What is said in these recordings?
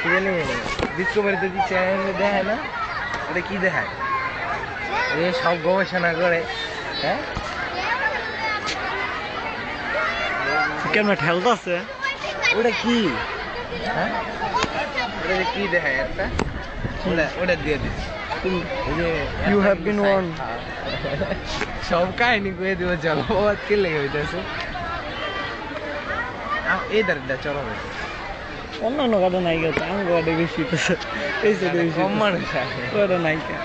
কি জানি দেখায় না এটা কি দেখায় এ সব গবেষণা করে হ্যাঁ ঠেলতে আছে ওটা কি হ্যাঁ ওটা কি দেখায় একটা ওটা দিয়ে দিস সব কাহিনী কয়ে দিব চলো কে লেগে হইতেছে। এই দাঁড়া চলো হয়েছে অন্যান্য গাড়ি নাই গেছে আমি বেশি এই সাইডে বেশি কম মানুষ আছে ওটা নাইকা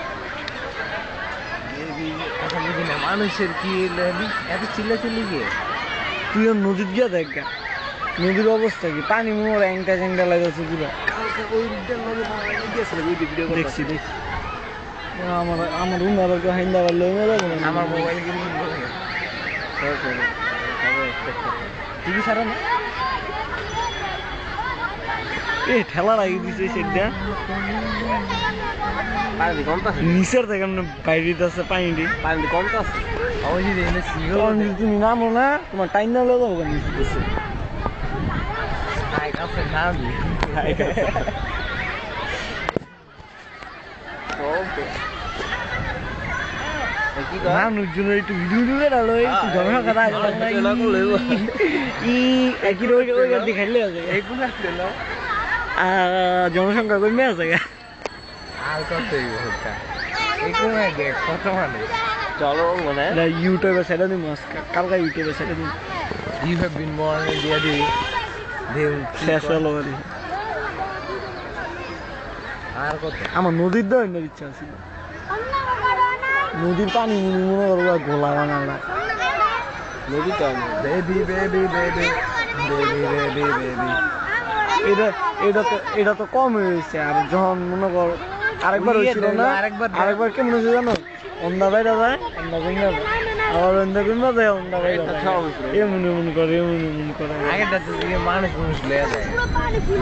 বুঝি না মানুষের কি এত চিল্লা চিল্লি গিয়ে তুই নদীত গিয়া দেখ নদীর অবস্থা কি পানি মোর অ্যাংটা চ্যাংটা লাগাচ্ছে পুরো দেখছি দেখছি আমার আমার রুম কেউ হাইন্দা না আমার মোবাইল টিভি ছাড়া না? এ ঠেলা লাগিয়ে দিছে সেটা পানি কমতা নিচের থেকে এমনি বাইরে আছে পানিটি পানি কমতা আছে? অবশ্যই দেখলে সিগল তখন তুমি নামো না তোমার টাইম না লেগে যাব নিচে দিছে হাই কাছে না দি। কি কর মানুষজন একটু ভিডিও ভিডিও ডালো একটু ঝগড়া করা ই একই ওই আছে জনসংখ্যা কমে আছে গা। কত মানুষ? চলো মানে। ইউটিউবে সেটা দিন কালকে ইউটিউবে সেটা দিন ইউ হ্যাভ বিন বর্ন দিয়া দি শেষ হলো আর আর কত? আমার নদীর দেওয়ার ইচ্ছা ছিল নদীর পানি মনে করব গোলা বানাল নদী তো baby baby baby baby baby baby এটা এটা তো এটা তো কম হয়েছে। আর যখন মনে কর আরেকবার হয়েছিল না আরেকবার কেমন হয়েছে জানো? অন্ধা বাইরা যায় অন্ধা আবার বাইরা এটা যায় সব হয়েছিল। এমন এমন করে এমন এমন করে। আগেটা তো দিকে মানুষ মানুষ লয়ে যায়।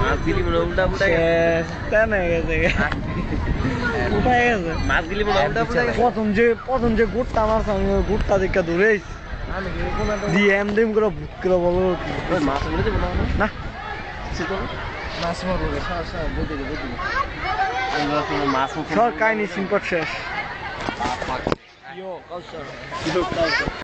মাছ দিলি মনে উল্টা উল্টা শেষ তেনে গেছে? উঠায় গেছে? মাছ দিলি মনে উল্টা উল্টা প্রথম যে প্রথম যে গুড়টা মারছে আমি ওই গুড়টা দেখে কোন একটা দিয়ে এম দেম করে ভুট করে বলো মাছ মেরে দেবো না। না। মাছ মারবো সব বুঝে বুঝে মাছ সর কাহিনী সিনকট শেষ। Yo, kalsın. Yok, kalsın.